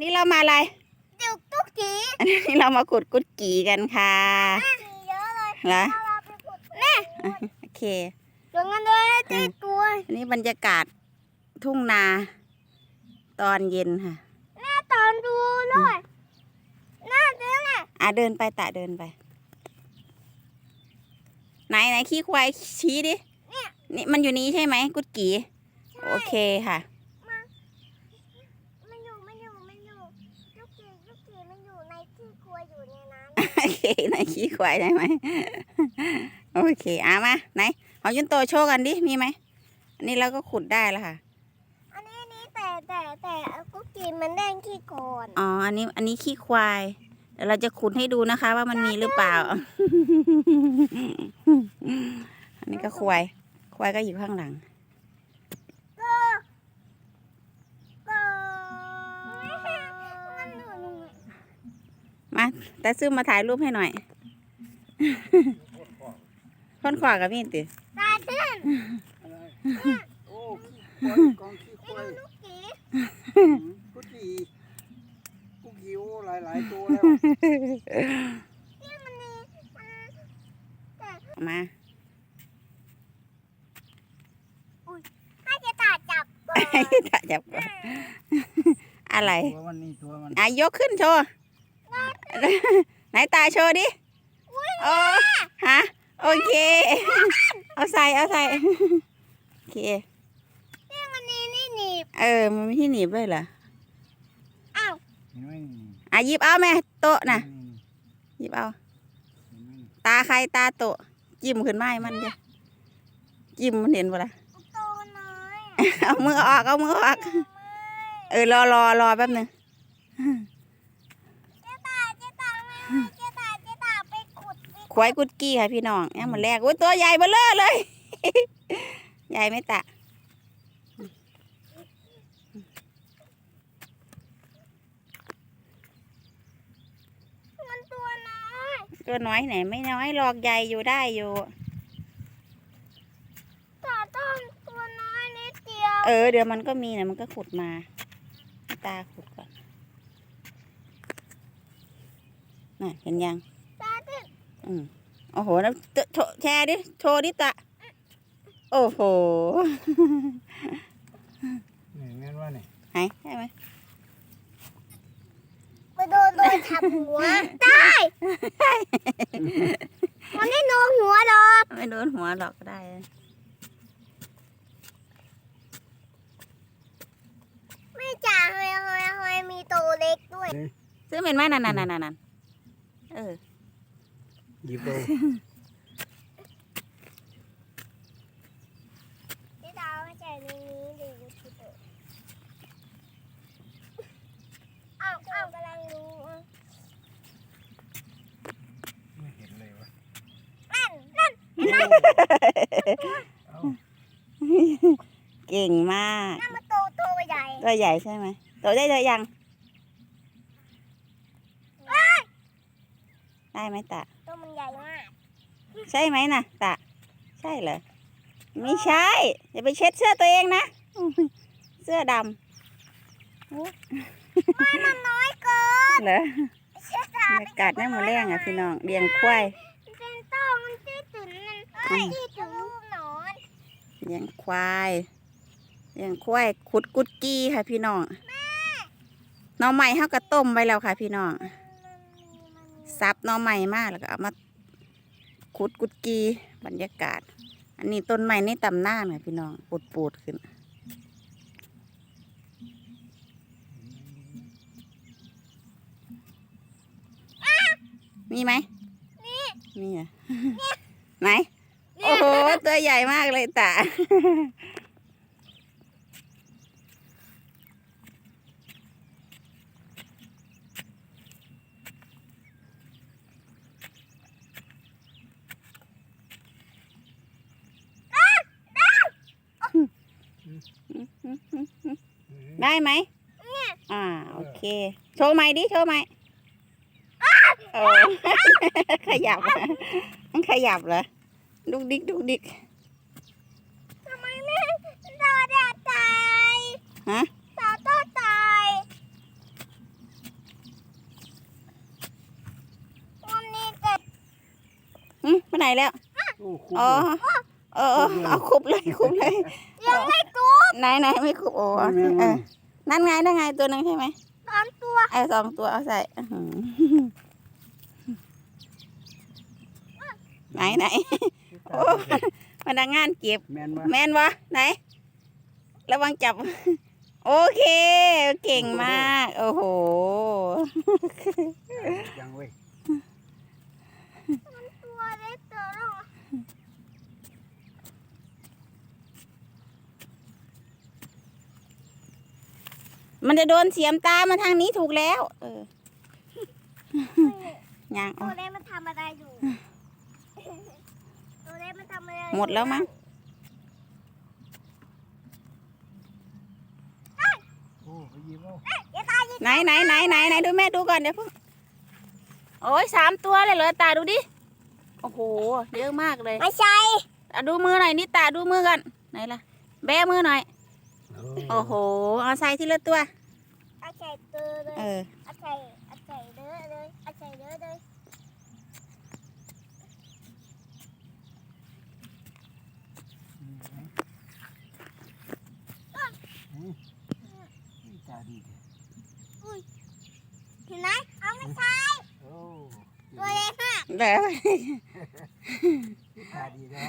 นี่เรามาอะไรจุกตุ๊กจีอันนี้เรามาขุดกุดกีกันค่ะมีเยอะเลยเหรอเอาเราไปขุดแม่โอเคจนกันเลยเจ็ดตัวอันนี้บรรยากาศทุ่งนา ตอนเย็นค่ะแม่ตอนดูด้วยน่าเจ๊ไงอะเดินไปตะเดินไป ไหนไหนขี้ควายชี้ดินี่มันอยู่นี้ใช่ไหมกุดกีโอเคค่ะ มันอยู่มันอยู่มันอยู่ลูกจีลูกจีมันอยู่ในที่ครัวอยู่ในนั้น โอเคไหนขี้ควายได้ไหมโอเคอะมาไหนของยุนโตโชว์กันดิมีไหมอันนี้เราก็ขุดได้แล้วค่ะ อันนี้อันนี้แต่แต่แต่กุ๊กจีมันแดงขี้ก่อนอ๋ออันนี้อันนี้ขี้ควายเดี๋ยวเราจะขุดให้ดูนะคะ ว่ามันมีหรือเปล่า อันนี้ก็ควาย ควายก็อยู่ข้างหลัง ก็ก็มันหนูหนู มาแต่ซื้อมาถ่ายรูปให้หน่อยค้นขวากับพี่ติตาขึ้นโอ้ขี้ควายกองขี้คไปวายดูลูกจีกุจีกุกิวหลายหลายๆตัวแล้วที่มันมีมันมาให้เจะตาจับก่อนจะจับก่อนอะไรตัวมันนี่ตัวมันอะยกขึ้นโชว์ ไหนตาโชว์ดิโอ้ฮะโอเค เอาใส่เอาใส่โอเคที่มันนี่นี่หนีบเออมันมีที่หนีบด้วยเหรออ้าวเห็นไหมนี่อะหยิบเอาแม่โต๊ะน่ะนี่หยิบเอาเห็นไหมนี่ตาใครตาโต๊ะจิ้มขึ้นมาให้มันจ้ะจิ้มมันเห็นปะล่ะโตน้อยเอามือออกเอามือออก เออรอรอรอแป๊บหนึง เจ๊ตาเจ๊ตาไม่ เจ๊ตาเจ๊ตาไปขุดไปควายกุดกี้ค่ะพี่น้องเนี่ยมันแรกโอ้ยตัวใหญ่เบ้อเลอเลย ใหญ่ไหมตะมันตัวน้อยตัวน้อยไหนไม่น้อยหรอกใหญ่อยู่ได้อยู่ ตาต้องตัวน้อยนิดเดียว เออเดี๋ยวมันก็มีนะมันก็ขุดมาให้ตาขุดก่อ นน่ะเห็นยังตาติดอืมโอ้โหแล้วเตโชว์แชร์ดิ โชว์ดิตะ โอ้โหนี่เงี้ยว่านี่หายใช่ไหมไปโดนโดนทับหัวตายมันไม่โดนหัวหรอก ไม่โดนหัวหรอกก็ได้ไม่จ่าเฮยเฮยเฮยมีตัวเล็กด้วย ซื้อเป็นไหมนั่นนั่นนั่นนั่น เออหยิบเอาที่ดาวไม่ใช่ในนี้ดูยูทูบเบอร์อ้าวอ้าวกำลังดูอะไม่เห็นเลยวะนั่นนั่นเอาเก่งมากนั่นมันโตโตใหญ่ ตัวใหญ่ใช่ไหมตัวได้เลยยัง ได้ไหม ตะตัวมันใหญ่มาก ใช่ไหมนะตะใช่เหรอไม่ใช่อย่าไปเช็ดเสื้อตัวเองนะ เสื้อดไม่มันน้อยเกินำเหรอเชื่อตาบรรยากาศแม่หมูแรงอะพี่น้องเลี้ยงควายมันเป็นต้อมันที่ตุ่นมันเอ้ยที่ตุ่นรูปหนอนเลี้ยงควายเลี้ยงควายขุดกุดกี้ค่ะพี่น้องหน่อใหม่เขาก็ต้มไว้แล้วค่ะพี่น้องมันมีมันมี ซับหน่อใหม่มากแล้วก็เอามาขุดกุดกีบรรยากาศ อันนี้ต้นไม้ในตำหน้าค่ะพี่น้องปูดปูดๆขึ้น มีไหมมีมีอะไหน โอ้โห ตัวใหญ่มากเลยตา ไหมอ่าโอเค โชว์ใหม่ดิโชว์ใหม่ออขยับมันขยับเหรอดุกดิกดุกดิกทำไมไม่ตาแดดตายฮะตาต้อตายวันนี้เด็ดอืมไปไหนแล้วอ๋อเออเอาคุบเลยคุบเลยยังไม่คุบไหนไหนไม่คุบโอ้เนั่นไงนั่นไงตัวหนึ่งใช่ไหมตอนตัวไอ้สองตัวเอาใส่อื้อหือไหนไหนโอ้พนักงานเก็บ แมนวะแม่นวะไหน ระวังจับ โอเค เก่งมาก โอ้โห ยังเว้ย ตัวเล็กตัวน้อย มันจะโดนเสียมตามาทางนี้ถูกแล้ว เออยังตัวเล็กมันทำอะไรอยู่ ตัวเล็กมันทำอะไรอยู่หมดแล้วมั้งโอ้เขายิ้มเอาเดี๋ยวตายยิงไหนไหนไหนไหนไหนดูแม่ดูก่อนเดี๋ยวเพิ่งโอ้ยสามตัวเลยเหรอตาดูดิ โอ้โห เยอะมากเลย ไม่ใช่อะดูมือหน่อยนี่ตาดูมือกันไหนล่ะ แบมือหน่อย โอ้โห เอาใส่ทีละตัวเอาใส่ ตัวเลยเออเอาใส่เอาใส่เด้อเลยเอาใส่เด้อเลยตาดีเห็นไหมเอาไม่ใช่โอ้ตัวเล็กมากแล้วตาดีนะ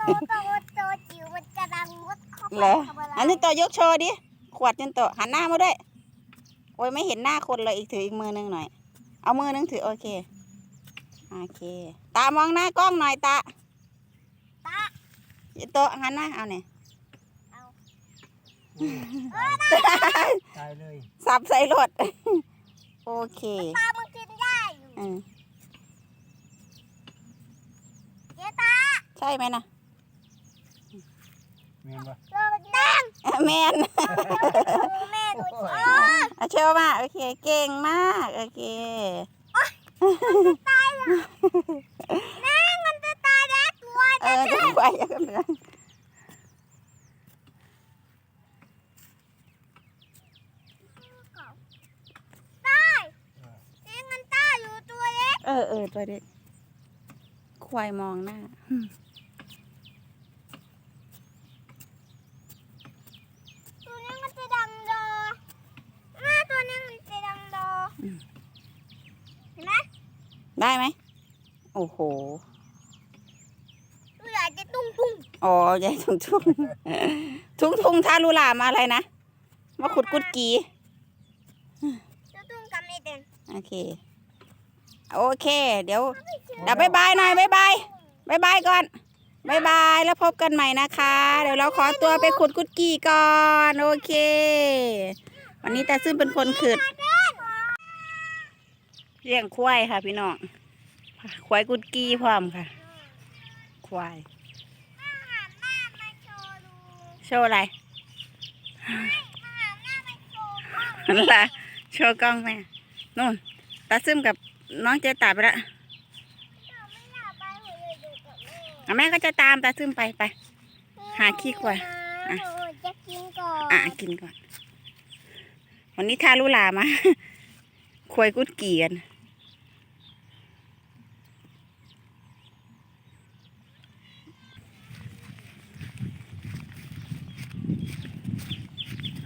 โตโตโตจิ๋วมันกำลังมุดเข้าไปเหรอทำอะไรอันนี้โตยกโชว์ดิ ขวดจนโตหันหน้ามาด้วย โอ้ยไม่เห็นหน้าคนเลยอีกถืออีกมือนึงหน่อย เอามือนึงถือโอเค โอเค ตามองหน้ากล้องหน่อยตา ตาโตหันหน้าเอาเนี่ยตายเลย สับใส่รถ โอเคตามันกินได้อยู่อืมเดี๋ยวตา ใช่ไหมนะแมนปะโด นดังแมนแม่ดูโอ้อะเชื่อมาโอเค เก่งมาก โอเคแม่มันจะตายแล้วตัวเออจะไปยังไงตายเอ็งมันตายอยู่ตัวเล็กเออเออตัวเด็กควายมองหน้า ตัวนี้มันจะดังดอแม่ตัวนี้มันจะดังดออ ม เห็นไหม ได้ไหม โอ้โหตัวใหญ่จะตุ้งตุ้งอ๋อใหญ่ทุ่งทุ่งทุ่งทุ่งทารุลามาอะไรนะ มาขุดกุดกีจะตุ้งกับไม่เต็นโอเค โอเค เดี๋ยวเดี๋ยวบายบายหน่อยบายบายบายบายก่อนบายบายแล้วพบกันใหม่นะคะ เดี๋ยวเราขอตัวไปขุดกุดกีก่อน โอเค วันนี้ตาซึ่งเป็นคนขุด เลี้ยงควายค่ะ พี่น้องควายกุดกี้พร้อมค่ะ ควายโชว์อะไรนั่นล่ะโชว์กล้องแม่นู่นตาซึมกับน้องเจตาไปละแม่ก็จะตามตาซึมไปไป หาขี้ควายอะกินก่อนอะกินก่อน วันนี้ทารุลามาควายกุดกี่กัน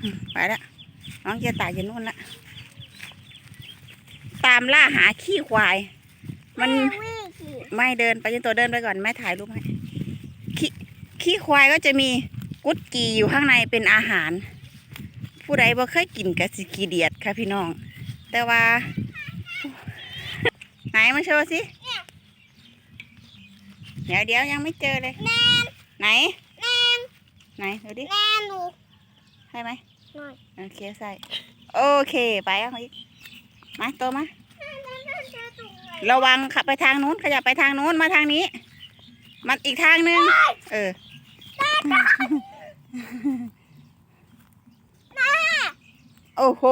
อืม ไปละน้องเจตาอยู่นู่นละตามล่าหาขี้ควาย มันแวิ่งขี่ไม่เดินไปจนตัวเดินไปก่อนแม่ถ่ายรูปให้ขี้ขี้ควายก็จะมีกุดกีอยู่ข้างในเป็นอาหาร ผู้ใดบ่เคยกินกะสิกีเดียดค่ะพี่น้อง แต่ว่า ไหนมาโชว์สิเดี๋ยวเดี๋ยวยังไม่เจอเลยแนนไหนแนนไหนดูดิแนนหนูใช่ไหมห น่อยโอเคใส่ โอเค ไปเอาอีกมาโตมาเจอตรงไหนระวังขับไปทางนู้นขยับไปทางนู้นมาทางนี้ มันอีกทางหนึง เออโอ้โห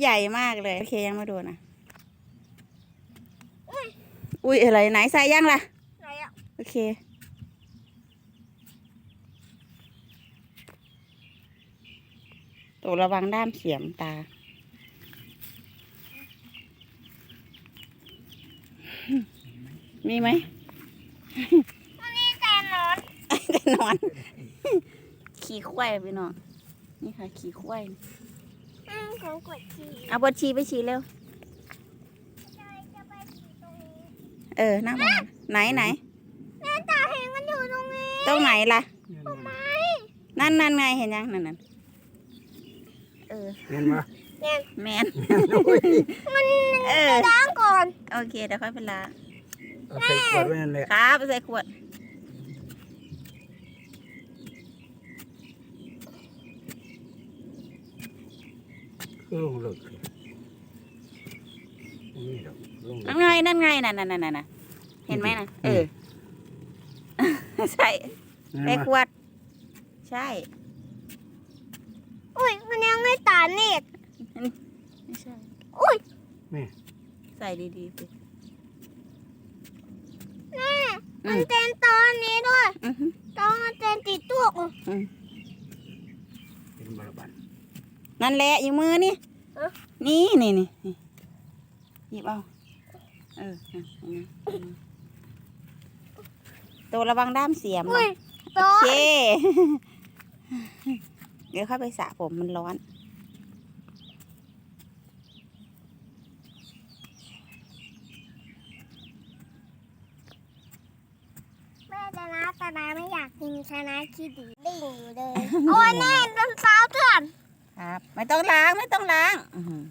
ใหญ่มากเลย โอเคยังไม่โดนอะอุ้ยอะไรไหนใส่ยังล่ะไหนอะโอเค วระวังด้ามเสียมตา มีไหมวันนี้แต่นอน แต่นอน ขี่ควายไปนอนนี่ค่ะ ขี่ควายขอกดชีเอาบดฉีไปฉีเร็วเออหน้าบ้านไหนไหนหน้ตาเห็นมันอยู่ตรงนี้ ตรงไหนล่ะตรงไหนนั่นนั่นไงเห็นยังนั่นนั่น เออเห็นปะเนี่ยแมนมันเออล้างก่อนโอเคเดี๋ยวค่อยไปล้างเอาใส่ขวดไว้นั่นแหละครับไปใส่ขวดเครื่องเลิกนี่ดอกลงนั่นไงนั่นไงนั่นนั่นนั่นน่ะเห็นไหมนะเออใช่นั่นใส่มาขวด ใช่ อุ้ยมันยังไม่ตา เน็ตไม่ใช่อุ้ยนี่ใส่ดีๆสิแม่อืมันมเต้นตอนนี้ด้วยอือฮึตอนมันเต้นติดตัวกูเป็นบาลบันนั่นแหละอยู่มือนี่เอ๊ะนี่นี่นี่นี่หยิบเอาเออนั่นนั่นนั่นตัวระวังด้ามเสียมอุ้นะยตโออน เค เดี๋ยวเข้าไปสระผมมันร้อน แม่จะนะแต่นาไม่อยากกิน ชนะคิดดีดิ่งอยู่เลย โอ้ยแน่ตอนเช้าเถื่อนครับ ไม่ต้องล้างไม่ต้องล้างอื้อหือ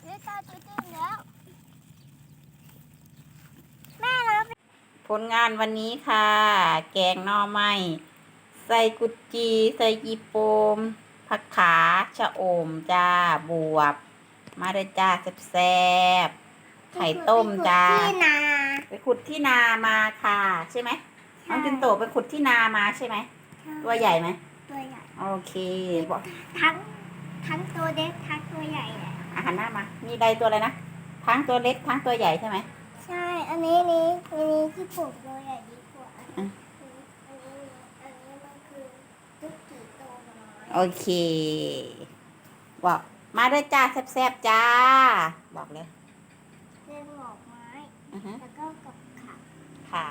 เดี๋ยวตาจะตื่นแล้ว แม่นะผลงานวันนี้ค่ะ แกงหน่อไม้ใส่กุดจีใส่ยีโปมผักขาชะอมจ้าบวบ มาเลยจ้าแซ่บๆไข่ต้มจ้า ที่นา ไปขุดที่นามาค่ะใช่ไหมน้องจินโตไปขุดที่นามาใช่ไหมตัวใหญ่ไหมตัวใหญ่โอเคบอกทั้งทั้งตัวเล็กทั้งตัวใหญ่แหละอาหารหน้ามา มีใดตัวอะไรนะทั้งตัวเล็กทั้งตัวใหญ่ใช่ไหมใช่ อันนี้นี้อันนี้ที่ปลูกตัวใหญ่ดีกว่าอันอะนี้อันนี้อันนี้มันคือตุ๊กกี้ตัวน้อยโอเคบอกมาด้วยจ้าแซ่บๆจ้า บอกเลยเล่นหมอกไม้ ค่ะ